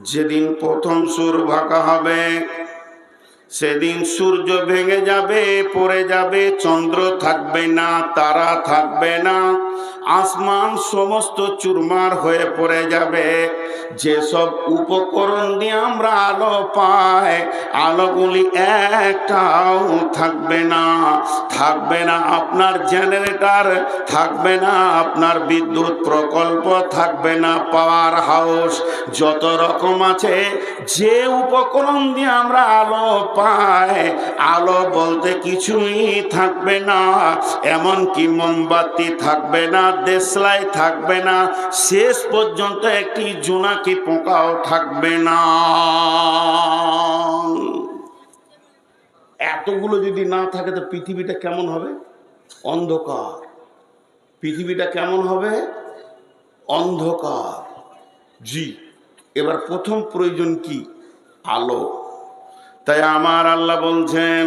যেদিন প্রথম সুর ভাকা হবে, সেদিন সূর্য ভেঙে যাবে, পড়ে যাবে, চন্দ্র থাকবে না, তারা থাকবে না। আসমান সমস্ত চুরমার হয়ে পড়ে যাবে। যেসব উপকরণ দিয়ে আমরা আলো পাই, আলোগুলি একটাও থাকবে না। থাকবে না আপনার জেনারেটর, থাকবে না আপনার বিদ্যুৎ প্রকল্প, থাকবে না পাওয়ার হাউস। যত রকম আছে, যে উপকরণ দিয়ে আমরা আলো পাই, আলো বলতে কিছুই থাকবে না। এমনকি মোমবাতি থাকবে না, দেশলাই থাকবে না, শেষ পর্যন্ত একটি জোনাকি পোকাও থাকবে না। এতগুলো যদি না থাকে, তো পৃথিবীটা কেমন হবে? অন্ধকার। পৃথিবীটা কেমন হবে? অন্ধকার। জি, এবার প্রথম প্রয়োজন কি? আলো। তাই আমার আল্লাহ বলছেন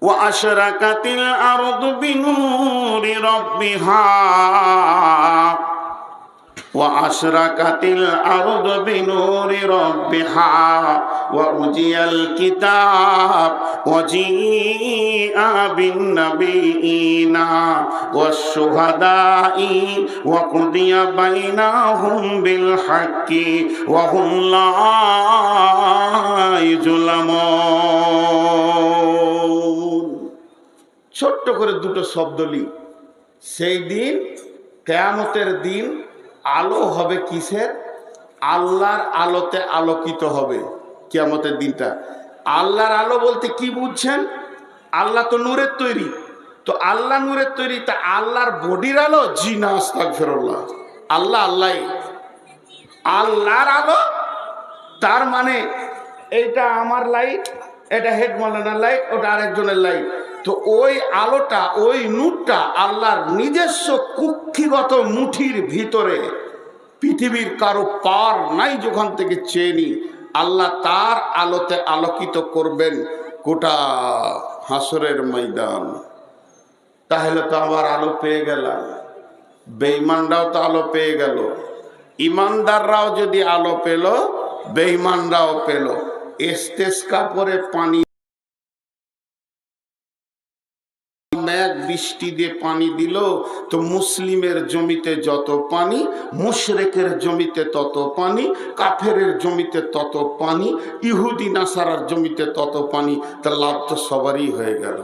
وأشرقت الأرض بنور ربها وأشرقت الأرض بنور ربها وأجي الكتاب وجيء بالنبيين والشهداء وقضي بينهم بالحق وهم لا يظلمون ছোট্ট করে দুটো শব্দ লি। সেই দিন, কেয়ামতের দিন আলো হবে কিসের? আল্লাহর আলোতে আলোকিত হবে কেয়ামতের দিনটা। আল্লাহর আলো বলতে কি বুঝছেন? আল্লাহ তো নূরের তৈরি। তো আল্লাহ নূরের তৈরি, তা আল্লাহর বডির আলো? জি না আস্তাক আল্লাহ আল্লাহ আল্লাহর আলো? তার মানে এইটা আমার লাইট, এটা হেড মলানার লাইট, ওটা আরেকজনের লাইট। তো ওই আলোটা, ওই নূরটা আল্লাহর নিজস্ব কুক্ষিগত মুঠির ভিতরে পৃথিবীর কারও পার নাই যখন থেকে চেনি আল্লাহ তার আলোতে আলোকিত করবেন গোটা হাসরের ময়দান। তাহলে তো আবার আলো পেয়ে গেলাম। বেঈমানরাও তো আলো পেয়ে গেল। ইমানদাররাও যদি আলো পেল, বেঈমানরাও পেল। এস্তেস্কা পরে পানি মেঘ বৃষ্টি দিয়ে পানি দিল, তো মুসলিমের জমিতে যত পানি, মুশরেকের জমিতে তত পানি, কাফেরের জমিতে তত পানি, ইহুদি নাসারার জমিতে তত পানি তা লাভ তো সবারই হয়ে গেল।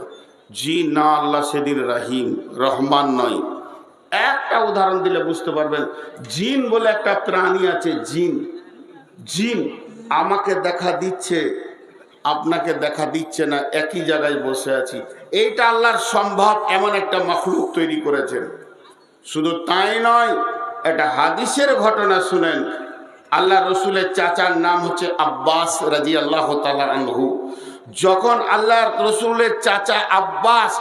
জি না, আল্লাহ সেদিন রাহিম, রহমান নয়। একটা উদাহরণ দিলে বুঝতে পারবেন, জিন বলে একটা প্রাণী আছে, জিন। জিন আমাকে দেখা দিচ্ছে আপনাকে দেখা দিচ্ছে না, একই জায়গায় বসে আছি। এইটা আল্লাহর সম্ভব এমন একটা মখলুক তৈরি করেছেন। শুধু তাই নয় এটা হাদিসের ঘটনা শুনেন। আল্লাহ রসুলের চাচার নাম হচ্ছে আব্বাস রাজি আল্লাহ আনহু। যখন আল্লাহ রসুলের চাচা আব্বাস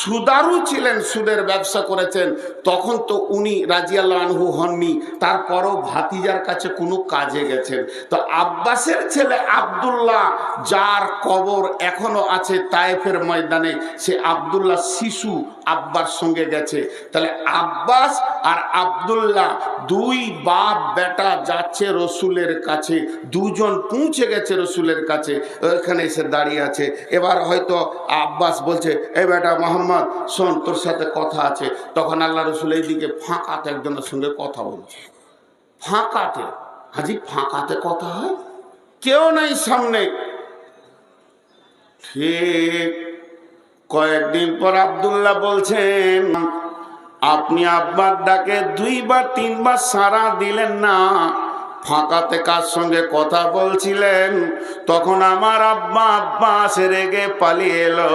সুদারু ছিলেন, সুদের ব্যবসা করেছেন। তখন তো উনি রাজি আল্লাহ আনহু হননি। তারপরও ভাতিজার কাছে কোনো কাজে গেছেন। তো আব্বাসের ছেলে আবদুল্লাহ, যার কবর এখনও আছে তায়েফের ময়দানে, সে আবদুল্লাহ শিশু আব্বার সঙ্গে গেছে। তাহলে আব্বাস আর আবদুল্লাহ দুই বাপ বেটা যাচ্ছে রসুলের কাছে, দুজন পৌঁছে গেছে রসুলের কাছে ওখানে এসে দাঁড়িয়ে আছে। এবার হয়তো আব্বাস বলছে, এই বেটা মোহাম্মদ শোন, তোর সাথে কথা আছে। তখন আল্লাহ রসুল এইদিকে ফাঁকাতে একজনের সঙ্গে কথা বলছে। ফাঁকাতে? হাজি, ফাঁকাতে কথা হয়? কেউ নাই সামনে। ঠিক কয়েকদিন পর আবদুল্লাহ বলছেন, আপনি আব্বার ডাকে দুইবার, তিনবার সারা দিলেন না। ফাঁকাতে কার সঙ্গে কথা বলছিলেন? তখন আমার আব্বা আব্বা আব্বাস রেগে পালিয়ে এলো।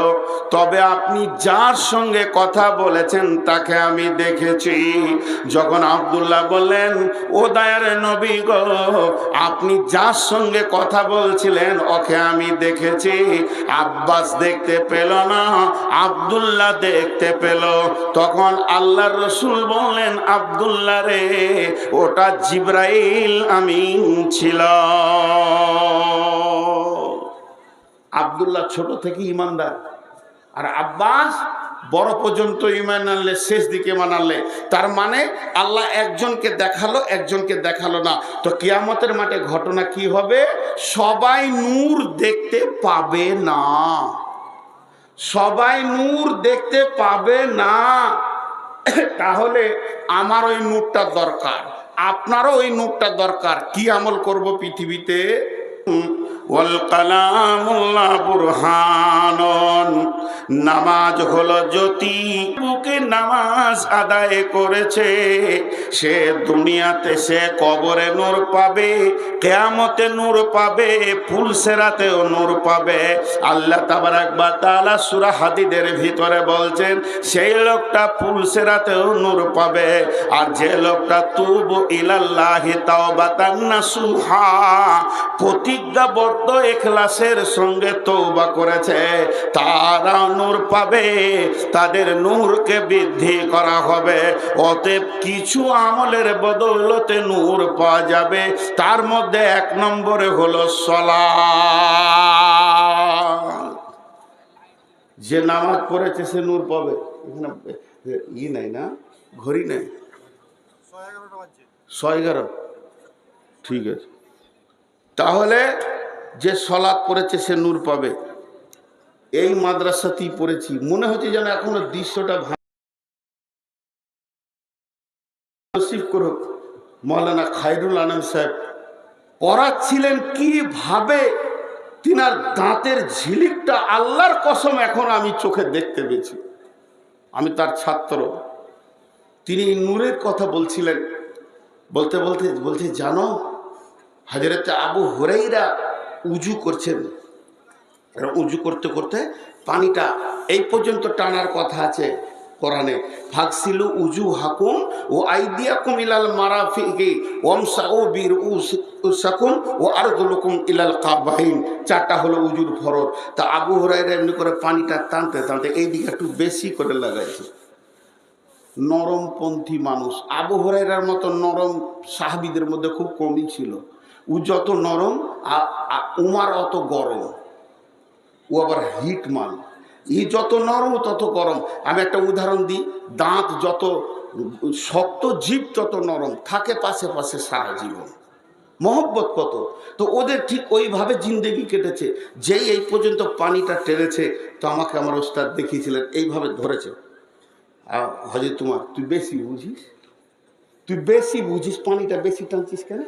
তবে আপনি যার সঙ্গে কথা বলেছেন তাকে আমি দেখেছি। যখন আবদুল্লাহ বললেন, ও দায়ের নবী গো, আপনি যার সঙ্গে কথা বলছিলেন ওকে আমি দেখেছি। আব্বাস দেখতে পেল না, আবদুল্লাহ দেখতে পেল। তখন আল্লাহর রসুল বললেন, আবদুল্লাহ রে, ওটা জিব্রাইল আমি ছিল। আবদুল্লাহ ছোট থেকে ইমানদার। আর আব্বাস বড় পর্যন্ত ইমান আনলে, শেষ দিকে ইমান আনলে। তার মানে আল্লাহ একজনকে দেখাল একজনকে দেখাল না। তো কিয়ামতের মাঠে ঘটনা কি হবে? সবাই নূর দেখতে পাবে না। সবাই নূর দেখতে পাবে না। তাহলে আমার ওই নূরটা দরকার। আপনারও ওই নোটটা দরকার। কি আমল করব পৃথিবীতে? ওয়াল কালামুল্লাহ বুরহানন। নামাজ হলো জ্যোতি, বুকে নামাজ আদায় করেছে। সে দুনিয়াতে সে কবরে নূর পাবে, কেয়ামতে নূর পাবে, ফুল সেরাতেও নূর পাবে। আল্লাহ তাবারাক বা তাআলা সূরা হাদিদের ভিতরে বলছেন, সেই লোকটা ফুলসেরাতেও নূর পাবে, আর যে লোকটা তুবু ইলাল্লাহি তাওবাতান নাসুহা, প্রতিজ্ঞাবদ্ধ এখলাসের সঙ্গে তৌবা করেছে তারা নূর পাবে তাদের নূরকে বৃদ্ধি করা হবে। অতএব কিছু আমলের বদৌলতে নূর পাওয়া যাবে। তার মধ্যে এক নম্বরে হলো সলা যে নামাজ পড়েছে সে নূর পাবে। এখানে ই নাই না? ঘড়ি নাই? ছয় এগারো? ঠিক আছে। তাহলে যে সলাৎ পড়েছে সে নূর পাবে। এই মাদ্রাসাতেই পড়েছি। মনে হচ্ছে যেন এখনও দৃশ্যটা মৌলানা খাইরুল আলম সাহেব পড়াচ্ছিলেন কীভাবে তিনার দাঁতের ঝিলিকটা আল্লাহর কসম এখন আমি চোখে দেখতে পেয়েছি। আমি তার ছাত্র। তিনি নূরের কথা বলছিলেন। বলতে বলতে বলছে জানো হাজরত আবু হরাইরা উজু করছেন উজু করতে করতে পানিটা এই পর্যন্ত টানার কথা আছে কোরআনে। ফাকসিলু উজু হাকুম ও আইদিয়া আইদিয়াকুম ইলাল মারাফিকি ওমসাউ বীর উসাকুম ও আর আরদুলুকুম ইলাল কাবাইন। চারটা হলো উজুর ফরজ তা আবু হরাইরা এমনি করে পানিটা টানতে টানতে এইদিকে একটু বেশি করে লাগাইছে। নরমপন্থী মানুষ। আবু হরাইরার মতো নরম সাহাবিদের মধ্যে খুব কমই ছিল। ও যত নরম উমার অত গরম। ও আবার হিট মাল। ই যত নরম, তত গরম। আমি একটা উদাহরণ দিই, দাঁত যত শক্ত জীব তত নরম, থাকে পাশে পাশে সারা জীবন। মহব্বত কত? তো ওদের ঠিক ওইভাবে জিন্দেগি কেটেছে। যেই এই পর্যন্ত পানিটা টেনেছে, তো আমাকে আমার ওস্তাদ দেখিয়েছিলেন, এইভাবে ধরেছে। হজে তোমার তুই বেশি বুঝিস? তুই বেশি বুঝিস, পানিটা বেশি টানছিস কেন?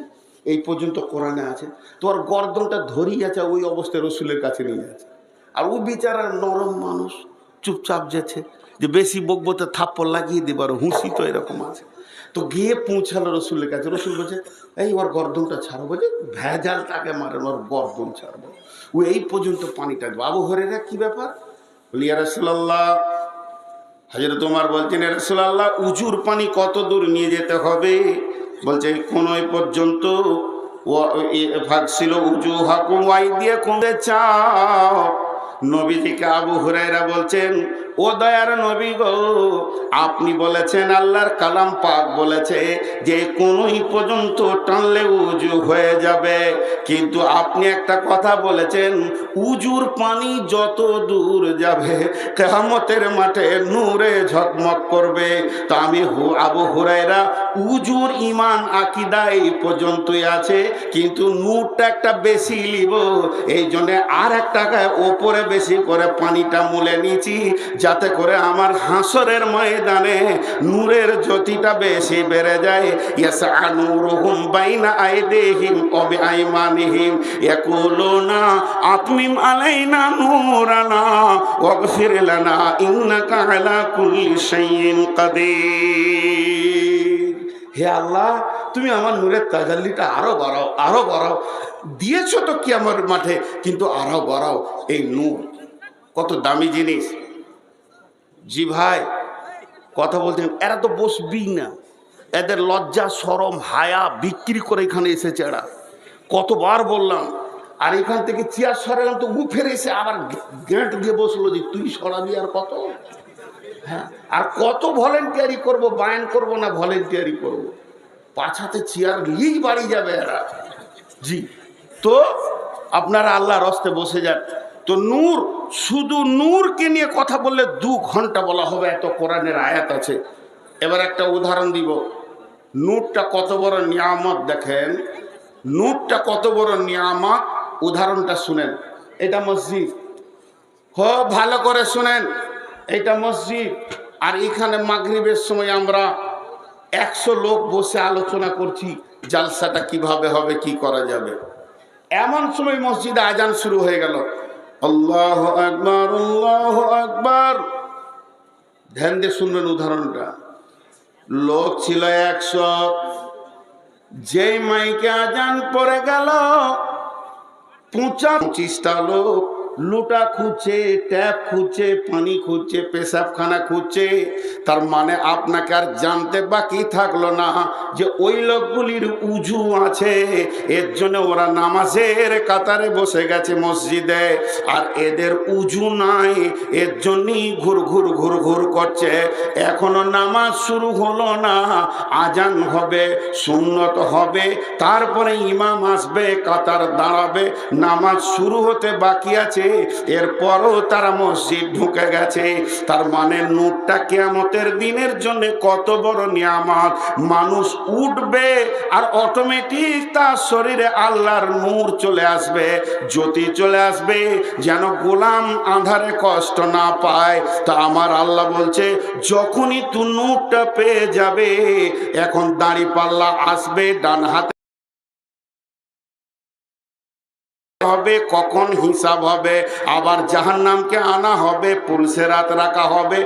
এই পর্যন্ত কোরআনে আছে। তোর গর্দনটা ধরিয়ে আছে, ওই অবস্থায় রসুলের কাছে নিয়ে আছে আর ও বিচারা নরম মানুষ, চুপচাপ যাচ্ছে। যে বেশি বকবো তো থাপ্পড় লাগিয়ে দেবার হুঁসি তো এরকম আছে। তো গিয়ে পৌঁছালো রসুলের কাছে। রসুল বলছে, এই ওর গর্দনটা ছাড়বো যে ভেজাল তাকে মারেন, ওর গর্দন ছাড়বো। ও এই পর্যন্ত পানিটা দেবো আবু হরেরা কি ব্যাপার? বলি আর রসুল্লাহ হাজর তোমার বলছেন রসুল্লাহ উঁচুর পানি কত দূর নিয়ে যেতে হবে? বলছে কোন পর্যন্ত ছিল উঁচু হাকুম ওয়াই দিয়ে কমতে চাও। নবীজিকে আবু হুরাইরা বলছেন ও দয়ার নবী গো, আপনি বলেছেন আল্লাহর কালাম পাক বলেছে যে কোনই পর্যন্ত টানলে উজু হয়ে যাবে। কিন্তু আপনি একটা কথা বলেছেন, উজুর পানি যত দূর যাবে কেহামতের মাঠে নূরে ঝকমক করবে। তো আমি হু, আবু হুরাইরা উজুর ইমান আকিদা এই পর্যন্তই আছে, কিন্তু নূরটা একটা বেশি লিব এই জন্যে আর এক টাকায় ওপরে বেশি করে পানিটা মুলে নিয়েছি যাতে করে আমার হাসরের ময়দানে নূরের জ্যোতিটা বেশি বেড়ে যায়। ইয়াসা নূরুহুম বাইনা আইদিহিম ওয়া বিআইমানিহিম। ইয়াকুলুনা, আতমিম আলাইনা নূরানা, ওয়াগফির লানা, ইন্নাকা আলা কুল্লি শাইইন কাদির। হে আল্লাহ, তুমি আমার নূরের তাজাল্লিটা আরও বাড়াও আরও বাড়াও। দিয়েছ তো কি আমার মাঠে, কিন্তু আরও বাড়াও। এই নূর, কত দামি জিনিস। জি ভাই, কথা বলতেন এরা তো বসবি না। এদের লজ্জা, সরম, হায়া বিক্রি করে এখানে এসেছে এরা। কতবার বললাম, আর এখান থেকে চেয়ার সরালাম তো উ ফেরে এসে আবার গেঁট দিয়ে বসল যে, তুই সরাবি আর কত? হ্যাঁ আর কত ভলেন্টিয়ারি করব, বায়ান করব না ভলেন্টিয়ারি করব? পাছাতে চেয়ার নিয়েই বাড়ি যাবে এরা। জি, তো আপনারা আল্লাহর রস্তে বসে যান। তো নূর, শুধু নূরকে নিয়ে কথা বললে দু ঘণ্টা বলা হবে, এত কোরআনের আয়াত আছে। এবার একটা উদাহরণ দিব। নূরটা কত বড় নিয়ামত দেখেন? নূরটা কত বড় নিয়ামত? উদাহরণটা শুনেন। এটা মসজিদ। হ, ভালো করে শুনেন। এটা মসজিদ। আর এখানে মাগরিবের সময় আমরা একশো লোক বসে আলোচনা করছি, জালসাটা কীভাবে হবে, কি করা যাবে। এমন সময় মসজিদে আজান শুরু হয়ে গেল। আল্লাহ আকবার আল্লাহ আকবার। ধ্যান দিয়ে শুনবেন উদাহরণটা। লোক ছিল একশো। যেই মাইকে আজান পরে গেল পঁচিশটা লোক লুটা খুঁজছে, ট্যাপ খুঁজছে, পানি খুঁজছে, পেশাবখানা খুঁজছে। তার মানে আপনাকে আর জানতে বাকি থাকল না যে ওই লোকগুলির উজু আছে। এর জন্য ওরা নামাজের কাতারে বসে গেছে মসজিদে। আর এদের উজু নাই, এর জন্যই ঘুর ঘুর ঘুর ঘুর করছে। এখনও নামাজ শুরু হলো না, আজান হবে, সুন্নত হবে, তারপরে ইমাম আসবে, কাতার দাঁড়াবে, নামাজ শুরু হতে বাকি আছে। এরপরও তারা মসজিদ ঢুকে গেছে। তার মানে নূরটা কেয়ামতের দিনের জন্য কত বড় নিয়ামত। মানুষ উঠবে আর অটোমেটিক তার শরীরে আল্লাহর নূর চলে আসবে। জ্যোতি চলে আসবে, যেন গোলাম আধারে কষ্ট না পায়। তা আমার আল্লাহ বলছে, যখনই তু নূরটা পেয়ে যাবে, এখন দাড়ি পাল্লা আসবে ডান হাতে হবে, কখন হিসাব হবে? আবার জাহান নামকে আনা হবে পুলসে রাত রাখা হবে।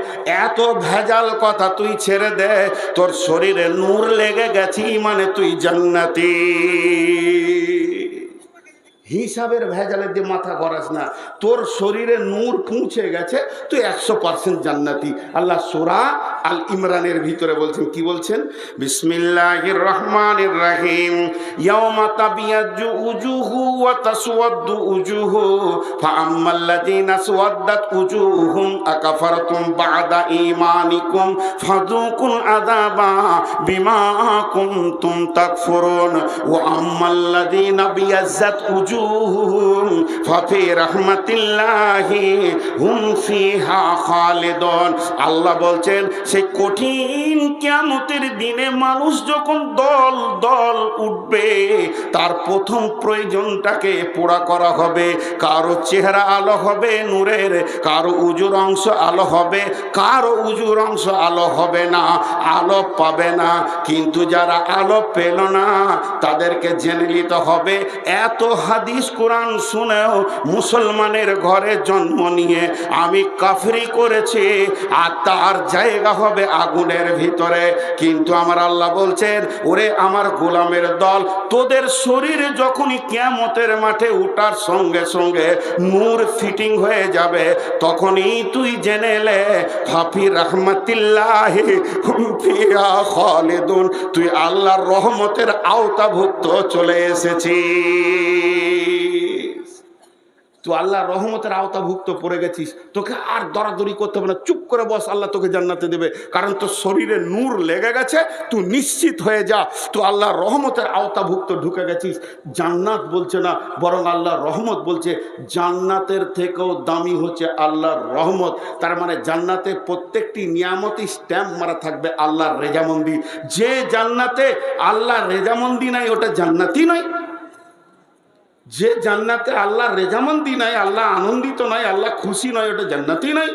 এত ভেজাল কথা তুই ছেড়ে দে, তোর শরীরে নূর লেগে গেছি মানে তুই জান্নাতি। হিসাবের ভেজালে দিয়ে মাথা করাস না। তোর শরীরে নূর পৌঁছে গেছে, তুই একশো পার্সেন্ট জান্নাতি। আল্লাহ সোরা আল ইমরানের ভিতরে বলছেন, কি বলছেন? বিসমিল্লাহির রহমান রাহিম। ইয়াউমা তাবিয়াজ্জু উজুহু ওয়া তাসওয়াদ্দু উজুহু, ফাআম্মাল্লাযীনা আসওয়াদ্দাত উজুহুম, আকাফারতুম বা'দা ঈমানিকুম, ফাযুকুল আযাবা বিমা কুনতুম তাকফুরুন। ওয়া আম্মাল্লাযীনা বিয়াজ্জাত উজুহুম ফাফি রাহমাতিল্লাহি হুম ফিহা খালিদুন। আল্লাহ বলছেন, সেই কঠিন কিয়ামতের দিনে মানুষ যখন দল দল উঠবে, তার প্রথম প্রয়োজনটাকে পুরা করা হবে। কারও চেহারা আলো হবে নূরের, কারও উজুর অংশ আলো হবে, কারও উজুর অংশ আলো হবে না, আলো পাবে না। কিন্তু যারা আলো পেল না, তাদেরকে জেনে নিতে হবে, এত হাদিস, কোরআন শুনেও মুসলমানের ঘরে জন্ম নিয়ে আমি কাফরি করেছি আর তার জায়গা হবে আগুনের ভিতরে। কিন্তু আমার আল্লাহ বলছেন, ওরে আমার গোলামের দল, তোদের শরীরে যখনই কেমতের মাঠে উঠার সঙ্গে সঙ্গে নূর ফিটিং হয়ে যাবে, তখনই তুই জেনে লে ফাফি রহমতিল্লাহ তুই আল্লাহর রহমতের আওতাভুক্ত চলে এসেছিস। তুই আল্লাহ রহমতের আওতাভুক্ত পড়ে গেছিস, তোকে আর দরাদরি করতে হবে না। চুপ করে বস, আল্লাহ তোকে জান্নাতে দেবে। কারণ তোর শরীরে নূর লেগে গেছে, তুই নিশ্চিত হয়ে যা, তুই আল্লাহ রহমতের আওতাভুক্ত ঢুকে গেছিস। জান্নাত বলছে না, বরং আল্লাহ রহমত বলছে, জান্নাতের থেকেও দামি হচ্ছে আল্লাহর রহমত। তার মানে জান্নাতে প্রত্যেকটি নিয়ামতই স্ট্যাম্প মারা থাকবে আল্লাহর রেজামন্দি। যে জান্নাতে আল্লাহর রেজামন্দি নাই, ওটা জান্নাতি নয়। যে জান্নাতে আল্লাহ রেজামন্দি নাই, আল্লাহ আনন্দিত নয় আল্লাহ খুশি নয় ওটা জান্নাতি নয়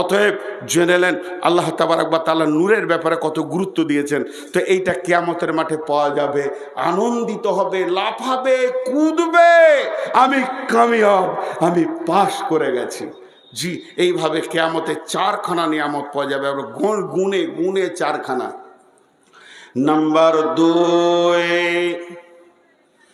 অতএব জেনে নেন, আল্লাহ তাবারাকবা তাল্লাহ নূরের ব্যাপারে কত গুরুত্ব দিয়েছেন। তো এইটা কেয়ামতের মাঠে পাওয়া যাবে, আনন্দিত হবে, লাফাবে, কুদবে, আমি কামিয়াব, আমি পাশ করে গেছি। জি, এইভাবে কেয়ামতে চারখানা নিয়ামত পাওয়া যাবে, আমরা গুণ গুনে চারখানা। নাম্বার দুই